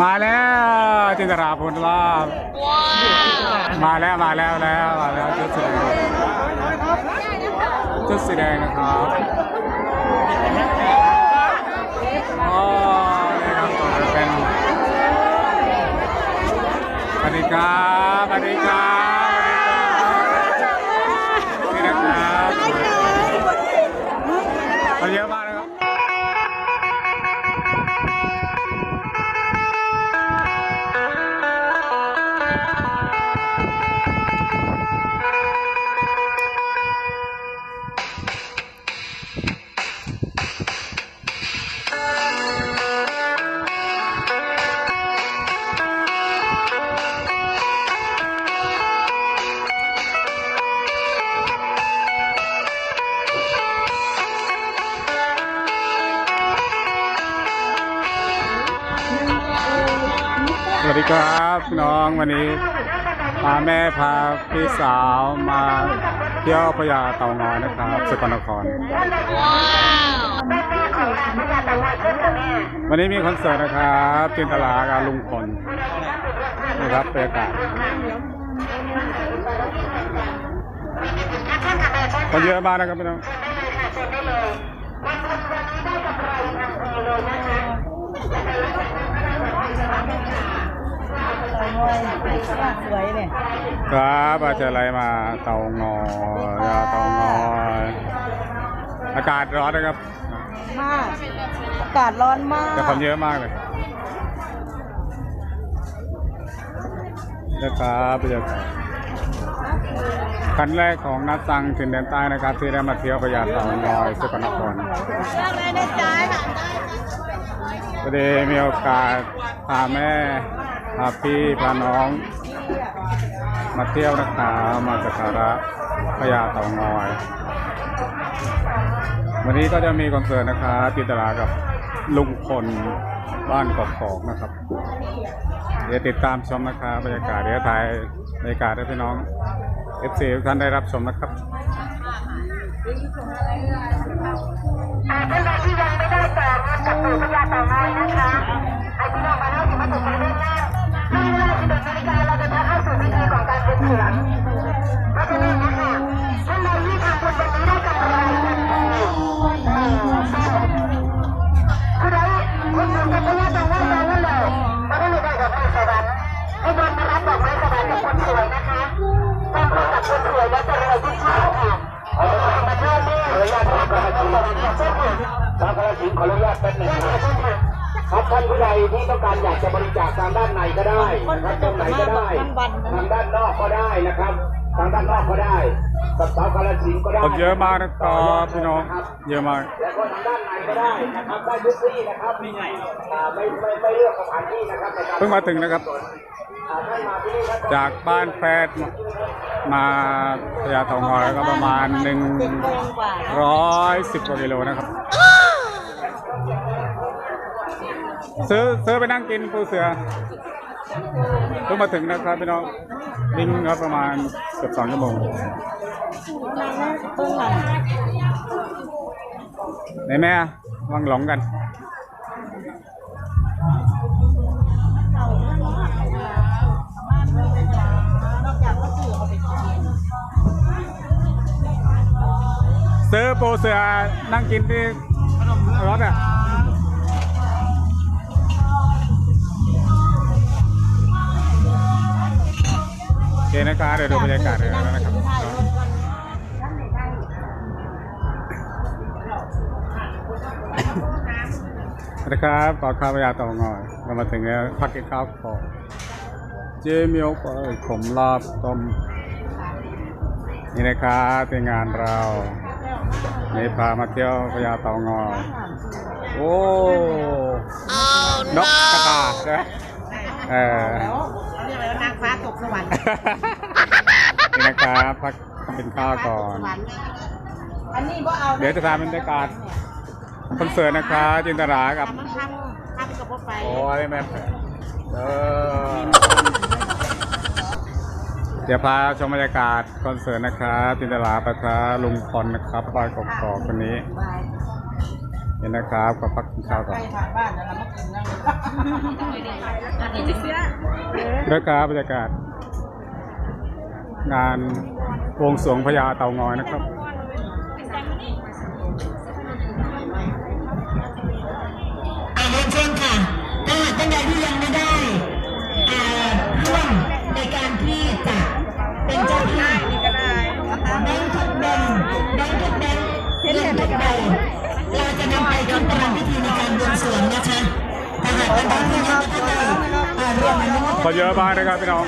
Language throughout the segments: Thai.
มาแล้วจินตราพลลาบมาแล้วมาแล้วแล้วมาแล้วชุดสีแดงชุดสีแดงนะครับอ๋อนี่ครับตัวเป็นสวัสดีครับสวัสดีครับ วันนี้พาแม่พาพี่สาวมาเที่ยวพญาเต่างอยนะครับสกลนคร วันนี้มีคอนเสิร์ตนะครับจินตลากับลุงพลนะครับบรรยากาศคนเยอะมากนะครับพี่น้อง สวยเนี่ยครับอาจจะอะไรมาเต่างอยยาเต่างอยอากาศร้อนนะครับ มากอากาศร้อนมากแต่คนเยอะมากเลยนะครับบรรยากาศคันแรกของนัดสังถิ่นแดนใต้นะครับ ที่ได้มาเที่ยวพญาเต่างอยสกลนครเรื่องอะไรนะจ๊ะพอดีมีโอกาสพาแม่ พาพี่พาน้อง มาเที่ยวนะครับมาสักการะพญาเต่างอย วันนี้ก็จะมีคอนเสิร์ตนะครับจินตลากับลุงพลบ้านกอกๆนะครับ เดี๋ยวติดตามชมนะครับบรรยากาศเดี๋ยวถ่ายบรรยากาศให้พี่น้อง FC ทุกท่านได้รับชมนะครับท่านใดที่ยังไม่ได้ต่องกับปู่พญาเต่างอยนะคะให้พี่น้องมาเล่าถึงมาถึงการเล่นงานใอะมากนะครับพี่น้องเยอะมากแล้วก็ทางด้านในก็ได้นะครับได้ทุกที่นะครับอ่าไม่ไม่ไม่เลือกสถานที่นะครับในการเพิ่งมาถึงนะครับ อ่าท่านมาที่นี่ครับจากบ้านแพทย์มาพญาเต่างอยก็ประมาณหนึ่งร้อยสิบกว่ากิโลนะครับ ซื้อซื้อไปนั่งกินปูเสือ เพิ่งมาถึงนะครับพี่น้องวิ่งครับประมาณเกือบสองชั่วโมงไหนแม่วังหลงกันนอกจากก็สื่อเอาไปกินซื้อปูเสือนั่งกินที่รถอะ นะครับเดี๋ยวดูบรรยากาศเลยนะครับสวัสดีครับขอข้าวพยาเตางอยเรามาถึงแล้วพักกินข้าวก่อนเจมิโอเปิดขมลาบต้มนี่นะครับเป็นงานเราในพามาเที่ยวพญาเต่างอยโอ้นกกระตาใช่ไหมเออ ฟ้าตกสวรรค์นี่นะครับพักกินข้าวก่อน อันนี้บ่เอาเดี๋ยวจะตามบรรยากาศคอนเสิร์ตนะครับจินตรากับมันทำทำกับพ่อไปโอ้ยแม่เออเดี๋ยวพาชมบรรยากาศคอนเสิร์ตนะครับจินตลาประทาลุงพลนะครับบอยกอกๆคนนี้บายเห็นนะครับก็พักกินข้าวก่ใกอน ล้ผ่านบ้านแล้วเรามากินนั่งแล้วก็บรรยากาศ งานวงสรวงพญาเต่างอยนะครับ อ่าเรียนเชิญค่ะถ้าหากท่านใดที่ยังไม่ได้อ่าร่วมในการที่จะเป็นเจ้าภาพแบงค์ทุกแบงค์แบงค์ทุกแบงค์เงินทุกใบเราจะนำไปขึ้นประพิธีในการบวงสรวงนะคะ ขอเยอะมากนะครับพี่น้อง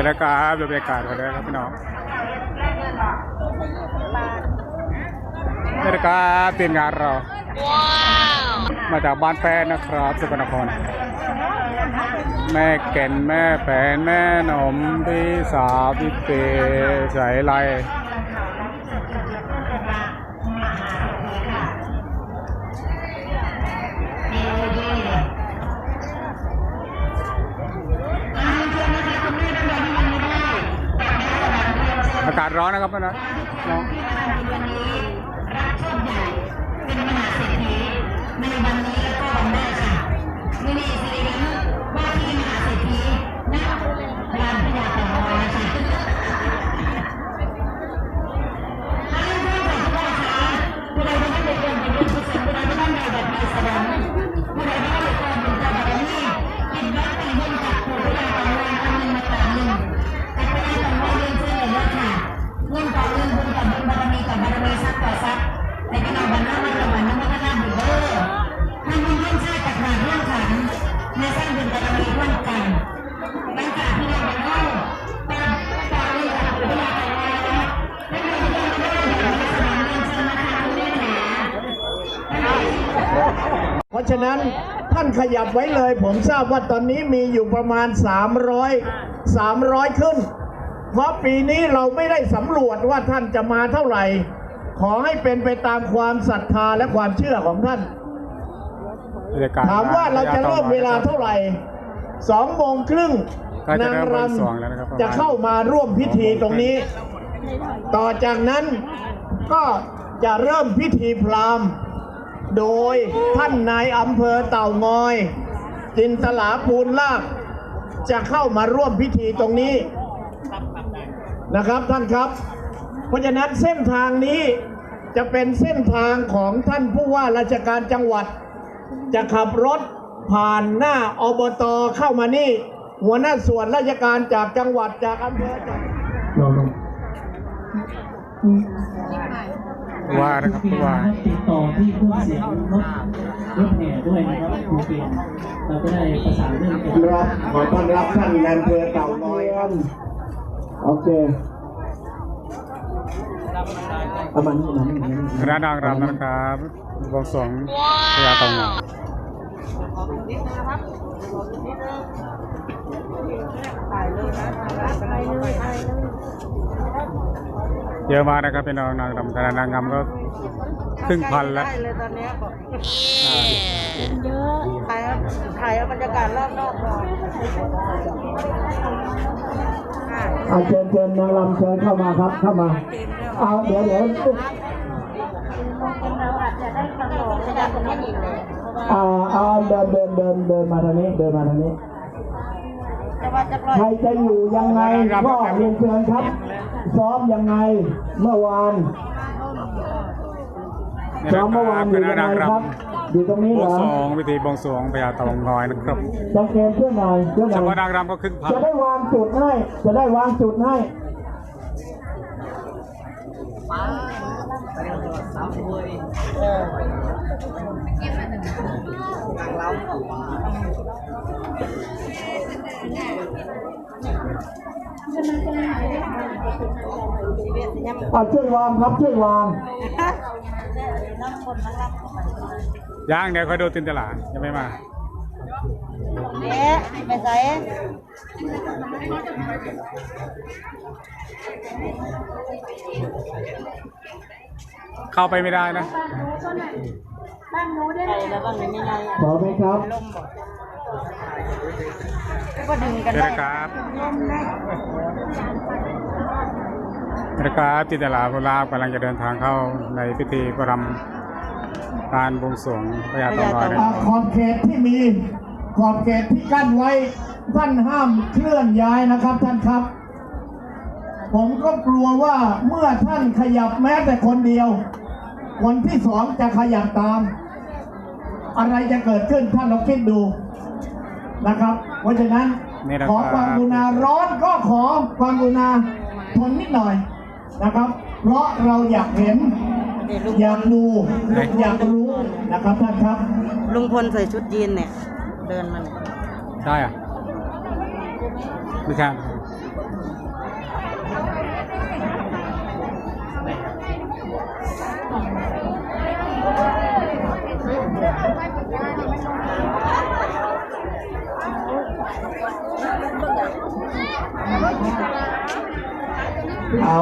ดี๋ยวนะครับบรรยากาศกันเลยครับพี่น้องนี่นะครับทีมงานเรา มาจากบ้านแฟนนะครับสกลนครแม่แก่นแม่แผนแม่หนมพี่สาวพี่เปใส่ไร อากาศร้อนนะครับพี่น้องน้องานขยับไว้เลย ผมทราบว่าตอนนี้มีอยู่ประมาณ 300 300 ขึ้น เพราะปีนี้เราไม่ได้สำรวจว่าท่านจะมาเท่าไหร่ ขอให้เป็นไปตามความศรัทธาและความเชื่อของท่านบรรยากาศถามว่าเราจะเริ่มเวลาเท่าไหร่สองโมงครึ่งใกล้จะนางเริ่มรบวงสรวงแล้วนะครับประมาณำจะเข้ามาร่วมพิธีตรงนี้ ต่อจากนั้นก็จะเริ่มพิธีพราหมณ์ โดยท่านนายอำเภอเต่างอย จินตลาปูนลาบจะเข้ามาร่วมพิธีตรงนี้นะครับท่านครับ เพราะฉะนั้นเส้นทางนี้จะเป็นเส้นทางของท่านผู้ว่าราชการจังหวัด จะขับรถผ่านหน้าอบตเข้ามานี่ หัวหน้าส่วนราชการจากจังหวัดจากอำเภอจาก ว่านะครับผู้ว่าติดต่อที่เครื่องเสียงรถรถแห่ด้วยนะครับคุณเกณฑ์เราจะได้ประสานเรื่องเอกรับขอต้อนรับท่านนายอำเภอเต่างอยครับโอเคประมาณนี้ประมาณนี้ประมาณนี้คณะนางรำนะครับวงสรวงพญาเต่างอยเย อะมากนะครับพี่น้องนางรำคณะนางรำก็ครึ่งพันแล้ว ได้เลยตอนเนี้ยบอกเยอะถ่ายถ่ายเอาบรรยากาศรอบนอกก่อนอะอาเชิญเชิญนางรำเชิญเข้ามาครับเข้ามาเอาเดี๋ยวเดี๋ยวเราอาจจะได้กำหนดในการตรงนี้อีกเลยเพราะว่าอ่าเอาเดินเดินเดินเดินมาทางนี้เดินมาทางนี้แต่ว่าจะปล่อยใครจะอยู่ยังไงก็เรียนเชิญครับ ซ้อมยังไงเมื่อวานนี่ซ้อนะมเมื่อวานคอยู่ณะยังนาไงงรครับอยู่ตรงนี้ำบเหวรงอสรวงพิธีบวงสรวงพญาเต่างอยนะครับสังเกตเพื่อนหน่อยเพื่อนหเฉน่อพาะยนางรำก็ครึ่งพันจะได้วางจุดให้ จะได้วางจุดให้ น อะช่วยวางครับช่วยวางย่างเดี๋ยวคอยดูตินตลาดยังไม่มาเอ๊ะไปใส่เข้าไปไม่ได้นะไปแล้วบ้างไม่ได้พร้อมไหมครับ ก็ดึงกันเดี๋ยวได้นะครับเดี๋ยวนะครับจินตลาภูลาภกำลังจะเดินทางเข้าในพิธีประรำการบวงสรวงพญาเต่างอยนะอ่าขอบเขตที่มีขอบเขตที่กั้นไว้ท่านห้ามเคลื่อนย้ายนะครับท่านครับ ผมก็กลัวว่าเมื่อท่านขยับแม้แต่คนเดียว คนที่สองจะขยับตาม อะไรจะเกิดขึ้นท่านลองคิดดู นะครับ เพราะฉะนั้นนี่นะขอครับความกรุณาร้อนก็ขอความกรุณาทนนิดหน่อยนะครับ เพราะเราอยากเห็นเดี๋ยวลุงอยากดูอยากรู้นะครับท่านครับ ลุงพลใส่ชุดยีนเนี่ย เดินมาเนี่ย ได้อะไม่ใช่ เอา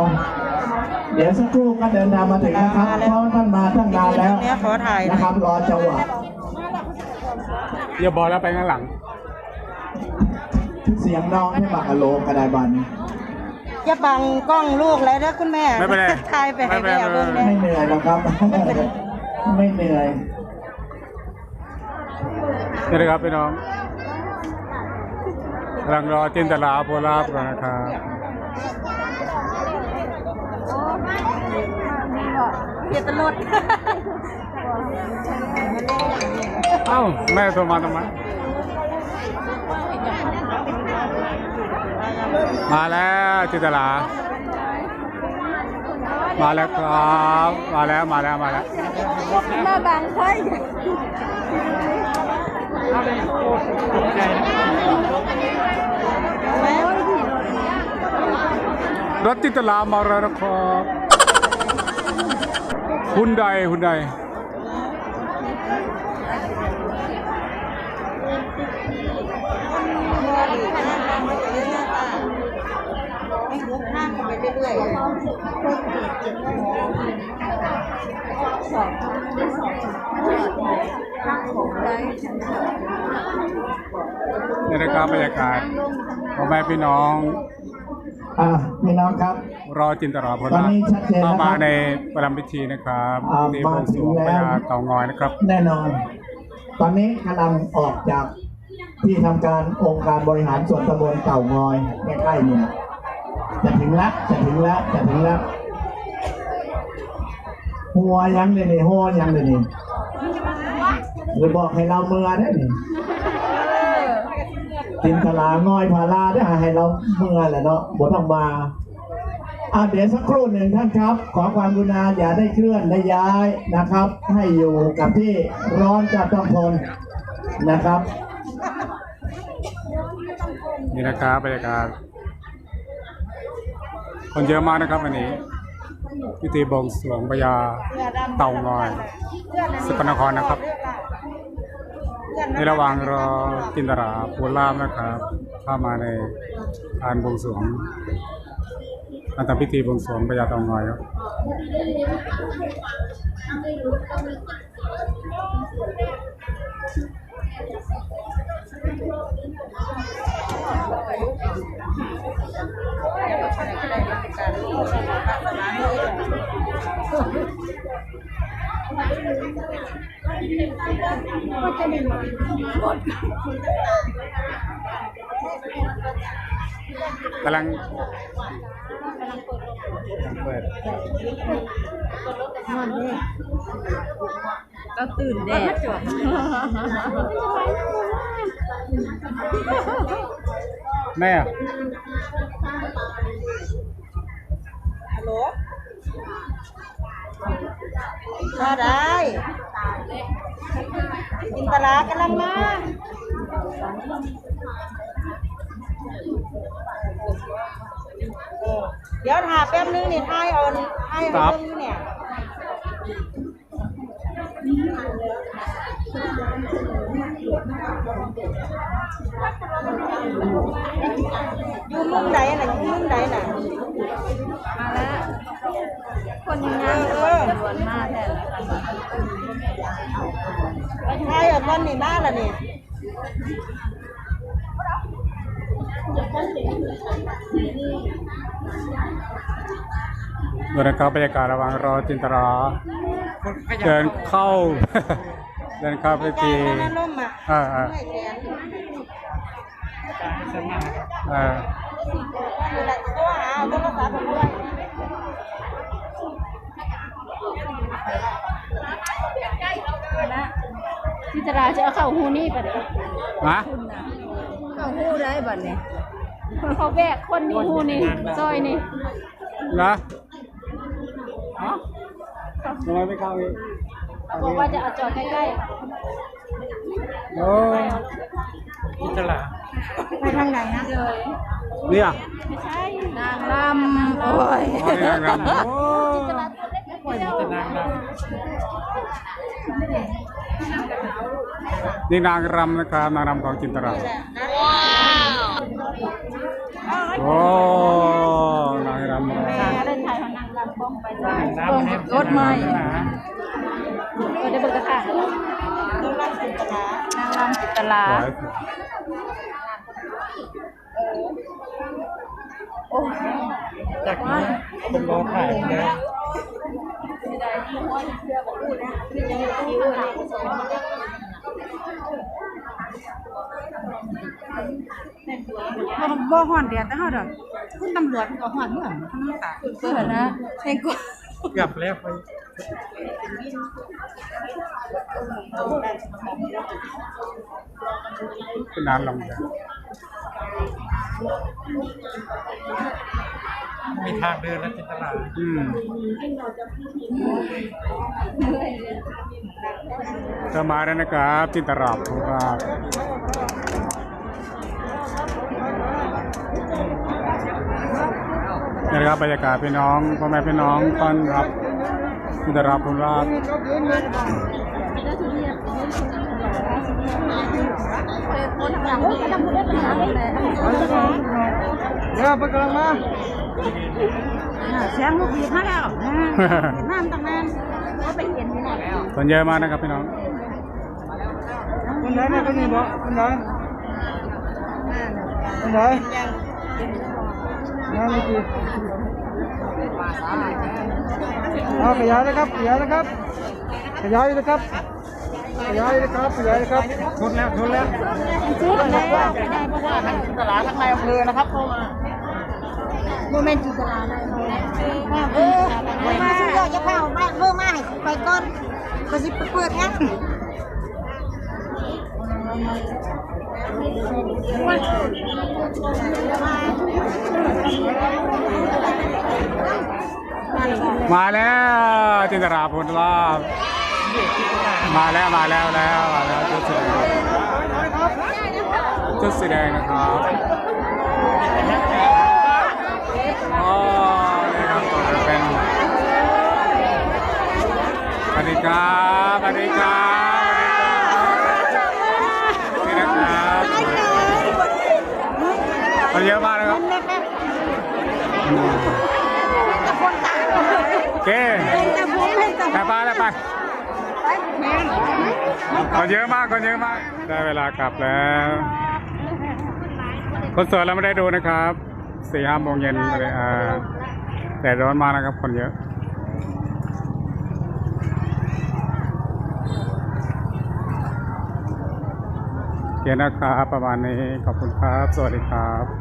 เดี๋ยวสักครู่ก็เดินทางมาถึงนะครับ เพราะท่านมาตั้งนานแล้วเนี้ยขอถ่ายหน่นะอยครับ รอจังหวะอย่าบอกแล้วไปข้างหลัง เสียงน้องให้บักอะโลกระไดบัน อย่าบังกล้องลูกเลยนะคุณแม่ไม่เป็นไรถ่ายไปให้ไม่แม่เป็นไรเบิ่งไม่เนี่ยเหนื่อยหรอกครับ ไม่เหนื่อย นี่นะครับพี่น้องกำลังรอจินตลาภูลาภกันนะครับ เกียรติรถเอ้าแม่โทรมาทำไม มาแล้วจินตลา มาแล้วครับ มาแล้วมาแล้วมาแล้ว มาบังค่อยแม่รถจินตลามาแล้วนะครับ หุ่นใดหุ่นใดให้ลุกนั่งไปเรื่อยๆนี่นะครับบรรยากาศพ่อแม่พี่น้อง อ่าพี่น้องครับ รอจินตลาภูตอนลาภนี้ชัดเจนเข้าแล้วคมารับในประรำพิธีนะครับอ่าพิธีบวงสรวงมาถึงพแล้ว ญาเต่างอยนะครับ แน่นอน ตอนนี้กำลังออกจากที่ทำการองค์การบริหารส่วนตำบลเต่างอยใกล้ๆเนี่ยจะถึงแล้วจะถึงแล้วจะถึงแล้วหัวยังเลยนี่หัวยังเลยนี่หรือบอกให้เราเมื่อได้นี่ จินตลาง่อยพาราได้ให้เราเมื่อแหละเนาะบทออกมาอะเดี๋ยวสักครู่หนึ่งท่านครับ ขอความกรุณาอย่าได้เคลื่อนได้ย้ายนะครับ ให้อยู่กับที่ร้อนจัดต้องทนนะครับ นี่นะครับบรรยากาศคนเยอะมากนะครับวันนี้พิธีบวงสรวงพญาเต่างอยสกลนครนะครับ ในระหว่างรอจินตราภูลาภนะครับเข้ามาในการบวงสรวงการทำพิธีบวงสรวงพญาเต่างอยครับ กำลังเปิดก็ตื่นแดดแม่อะฮัลโหล มาได้จินตลากำลังมาเดี๋ยวถ่าแป๊บนึงนี่ทายเอาทายครัเอาบเรื่องนี้เนี่ย อยู่มุมใดน่ะอยู่มุมใดน่ะมาแล้วคนยังงานเอคอนล้วนมากแทนไปทายเอาก้อนนี่มาละนี่ดูนะครับบรรยากาศระหว่างรอจินตราเดินเข้า เดินเข้าไปใจทีมันน่ะล่มอะอ่าอ่าไม่แขน อ่านี่แหละก็หาเอาโทรศัพท์มาด้วยนะพิจาราจะเอาเข้าหูนี่ไปเลยฮะคุณนะเข้าหูได้บัดเนี่ยเขาแบกคนนี่หูนี่ซอยนี่นะทำไมไม่เข้าอีกเขาบอกว่าจะเอาจอดใกล้โอ้ไป ทางไหนนะๆเลยเนี่ยไม่ใช่นางรำโอ้ยอ๋อนี่นางรำโอ้พิจาราตัวเล็กนิดเดียวนี่นางรำนะครับนางรำของจินตรานี่แหละนะโอ้นางรำแม่เล่นไทยของนางรำบ้องไปเลยบ้องรถไหม้ก็ได้เบิกกระถางต้องรับสินค้านางรำจิตลา สวย โอ้ย จากนี้เป็นรอถ่ายนะบ่บ่ห่อนเดียดแต่เฮาดอกคุณตำรวจก็ห่อนเหมือนข้างนอกตาเพื่อนนะเองกูกือบแล้วไปเป็นนางรำเนี่ย มีทางเดินและจินตลาดอืมก็มาแล้วนะครับ จินตราภูราชนี่นะครับบรรยากาศพี่น้องพ่อแม่พี่น้องต้อนรับจินตราภูราชคนทำงานก็ทำได้ขนาดนี้เลยเดี๋ยวไปกำลังมาเสีย งลูกบีบมาแล้วน้ำตั้งนานก็ไปเห็นอยู่แล้วคนเยอะมากนะครับพี่น้องคนไหนนี่ยคนนี้บอกคนไหนคนไหนงานนี้กี่เอาขยายนะครับขยายนะครับขยายนะครับขยายนะครับขยายนะครับทนแล้วทนแล้วซื้ออะไรว่าไม่ได้เพราะว่าทางตลาดทางในอำเภอนะครับเข้ามาโมเมนต์จิตลาในอำเภอ เออมาซื้อยอดจะเผาบ้าเพิ่มมาให้ไปก่อนก็สิเปิดงั้นมาแล้วจินตราภูราชมาแล้วมาแล้วแล้วมาแล้วชุดสีแดงชุดสีแดงนะครับอ๋อนี่ครับตัวนี้เป็นส วัสดีครับสวัสดีครับสวัสดีครับนี่นะครับคนเยอะมากนะครับอืมโอเคไปไปแล้วไปคนเยอะมากคนเยอะมาก ได้เวลากลับแล้วคนสวยเราไม่ได้ดูนะครับสี่ห้าโมงเย็นเลยอ่าแต่ร้อนมากนะครับคนเยอะ เคนะครับ ประมาณนี้ขอบคุณครับ สวัสดีครับ